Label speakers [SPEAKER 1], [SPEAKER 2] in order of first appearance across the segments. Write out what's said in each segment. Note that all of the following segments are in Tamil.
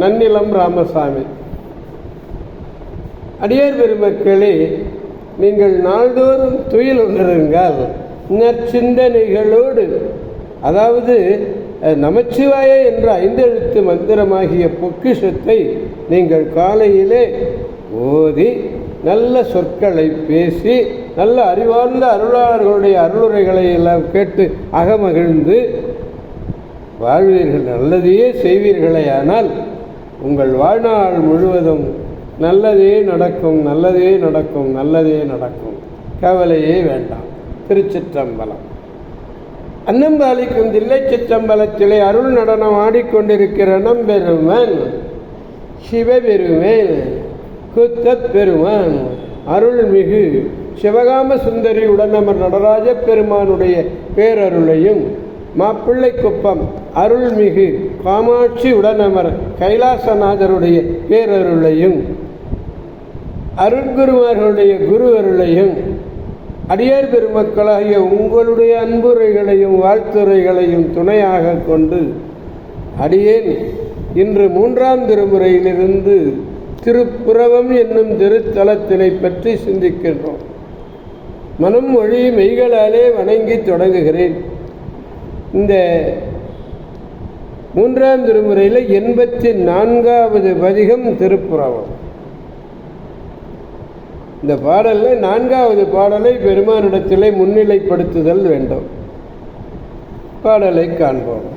[SPEAKER 1] நன்னிலம் ராமசாமி. அடியார் பெருமக்களே நீங்கள் நாள்தோறும் துயில் உணருங்கள். நற்சிந்தனைகளோடு அதாவது நமச்சிவாய என்ற ஐந்தெழுத்து மந்திரமாகிய பொக்கிஷத்தை நீங்கள் காலையிலே ஓதி நல்ல சொற்களை பேசி நல்ல அறிவார்ந்த அருளாளர்களுடைய அருளுரைகளை எல்லாம் கேட்டு அகமகிழ்ந்து வாழ்வீர்கள் நல்லதையே செய்வீர்களே ஆனால் உங்கள் வாழ்நாள் முழுவதும் நல்லதே நடக்கும் நல்லதே நடக்கும் நல்லதே நடக்கும். கவலையே வேண்டாம். திருச்சிற்றம்பலம். அன்னம்பாலிக்கும் தில்லை சிற்றம்பலத்திலே அருள் நடனம் ஆடிக்கொண்டிருக்கிற நம்பெருமன் சிவபெருமேன் குத்தப் பெருமான் அருள்மிகு சிவகாம சுந்தரி உடனமர் நடராஜ பெருமானுடைய பேரருளையும் மாப்பிள்ளை குப்பம் அருள்மிகு காமாட்சி உடனமர் கைலாசநாதருடைய பேரருளையும் அருட்குருமார்களுடைய குரு அருளையும் அடியார் பெருமக்களாகிய உங்களுடைய அன்புரைகளையும் வாழ்த்துரைகளையும் துணையாக கொண்டு அடியேன் இன்று மூன்றாம் திருமுறையிலிருந்து திருப்புறவம் என்னும் திருத்தலத்தினை பற்றி சிந்திக்கின்றோம். மனம் மொழி மெய்களாலே வணங்கி தொடங்குகிறேன். இந்த மூன்றாம் திருமுறையில் எண்பத்தி நான்காவது பதிகம் திருப்புறவம் இந்த பாடலில் நான்காவது பாடலை பெருமானிடத்திலே முன்னிலைப்படுத்துதல் வேண்டும். பாடலை காண்போம்.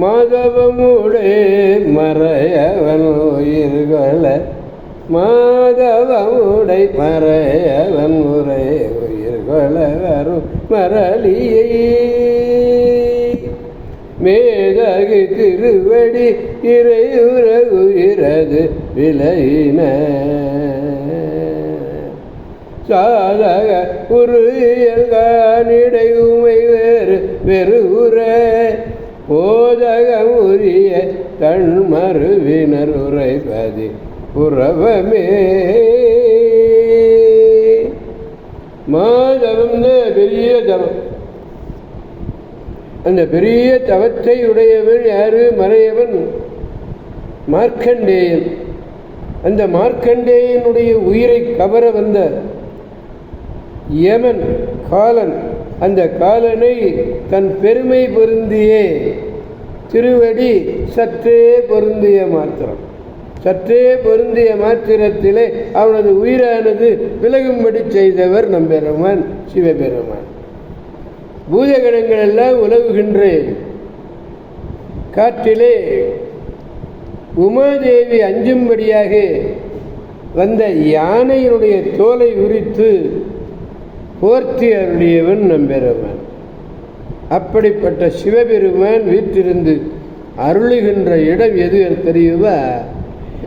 [SPEAKER 1] மாதவமுடே மறையவன் உயிர்களை மாதவமுடை மறையவன் உரை உயிர்கொள வரும் மரளியை. மேதகு திருவடி இறையுற உயிரது விலையின சாதக உருயல்கானிடை உமை வேறு வெறுவுற. போதக உரிய தன் மறுவினர் உறவமே மாதவம்னு பெரிய தவம். அந்த பெரிய தவத்தை உடையவன் யாரு? மறையவன் மார்க்கண்டேயன். அந்த மார்க்கண்டேயனுடைய உயிரை கவர வந்த யமன் காலன் அந்த காலனை தன் பெருமை பொருந்தியே. திருவடி சற்றே பொருந்திய மாத்திரம். சற்றே பொருந்திய மாத்திரத்திலே அவனது உயிரானது விலகும்படி செய்தவர் நம்பெருமான் சிவபெருமான். பூதகணங்கள் எல்லாம் உலவுகின்றேன். காற்றிலே உமாதேவி அஞ்சும்படியாக வந்த யானையினுடைய தோலை உரித்து போர்த்தி அருளியவன் நம்பெருமான். அப்படிப்பட்ட சிவபெருமான் வீற்றிருந்து அருளுகின்ற இடம் எது தெரியுமா?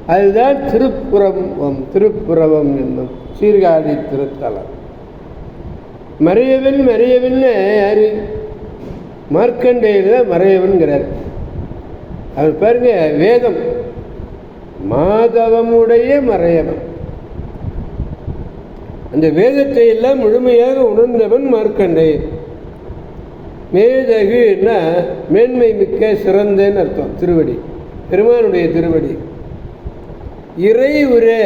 [SPEAKER 1] அதுதான் திருப்புறம் திருப்புறவம் என்னும் சீர்காழி திருத்தலம். மறையவன் மறையவன் யாரு? தான் மறையவன்கிறார். அவர் பாருங்க வேதம். மாதவமுடைய மறையவன். அந்த வேதத்தை எல்லாம் முழுமையாக உணர்ந்தவன் மார்க்கண்டேயன் மேதகுன்னா மேன்மை மிக்க சிறந்தன்னு அர்த்தம் திருவடி. பெருமானுடைய திருவடி. இறை உரை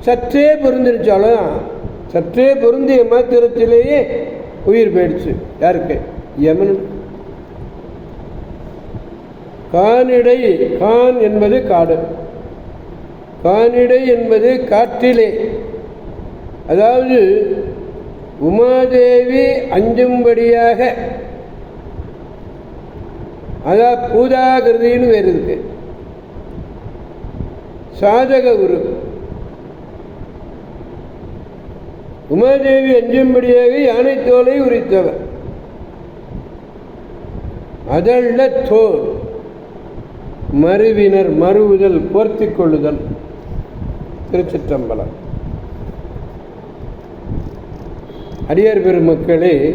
[SPEAKER 1] சற்றே பொருந்திருச்சாலும் சற்றே பொருந்திய மாத்திரத்திலேயே உயிர் போயிடுச்சு. யாருக்கு? யமன் கானிடை கான் என்பது காடு. கானிடை என்பது காற்றிலே அதாவது உமாதேவி அஞ்சும்படியாக அதான் பூதாகிருதின்னு வேறு இருக்குது சாதக குரு. உமாதேவி அஞ்சும்படியாக யானை தோலை உரித்தவர். அதல்ல தோல். மறுவினர் மறுவுதல் போர்த்தி கொள்ளுதல். திருச்சிற்றம்பலம். அடியார் பெருமக்களே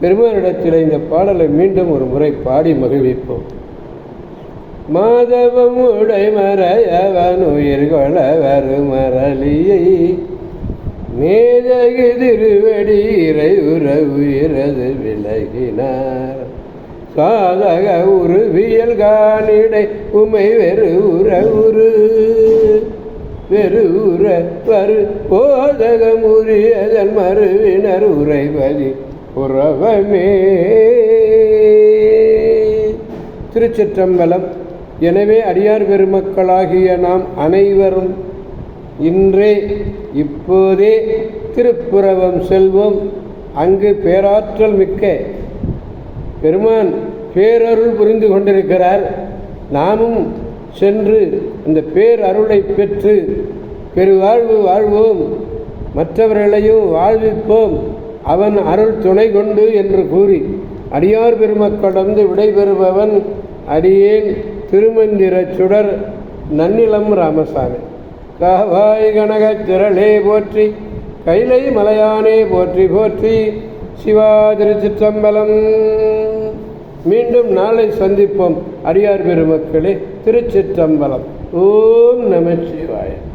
[SPEAKER 1] பெருமானிடத்தில் இந்த பாடலை மீண்டும் ஒரு முறை பாடி மகிழ்விப்போம். மாதவம் உடை மறையவன் உடைமறையவன் உயிர்கொள வருமரலியை மேதகு திருவடி இறை உறவு இறது விலகினார். சாதக உருவியல் காணிடை உமை வெறு உற உரு வெறு உற வரு போதகம் உரியதன் மறுவினர் உரைபதி உறவமே. திருச்சிற்றம்பலம் எனவே அடியார் பெருமக்களாகிய நாம் அனைவரும் இன்றே இப்போதே திருப்புறவம் செல்வோம். அங்கு பேராற்றல் மிக்க பெருமான் பேரருள் புரிந்து கொண்டிருக்கிறார். நாமும் சென்று அந்த பேரருளை பெற்று பெருவாழ்வு வாழ்வோம். மற்றவர்களையும் வாழ்விப்போம். அவன் அருள் துணை கொண்டு என்று கூறி அடியார் பெருமக்களந்து விடைபெறுபவன் அடியேன். திருமந்திர சுடர் நன்னிலம் ராமசாமி. காவாய் கனக திரளே போற்றி கைலை மலையானே போற்றி போற்றி சிவா திருச்சிற்றம்பலம். மீண்டும் நாளை சந்திப்போம் அடியார் பெருமக்களே திருச்சிற்றம்பலம். ஓம் நமச்சிவாயன்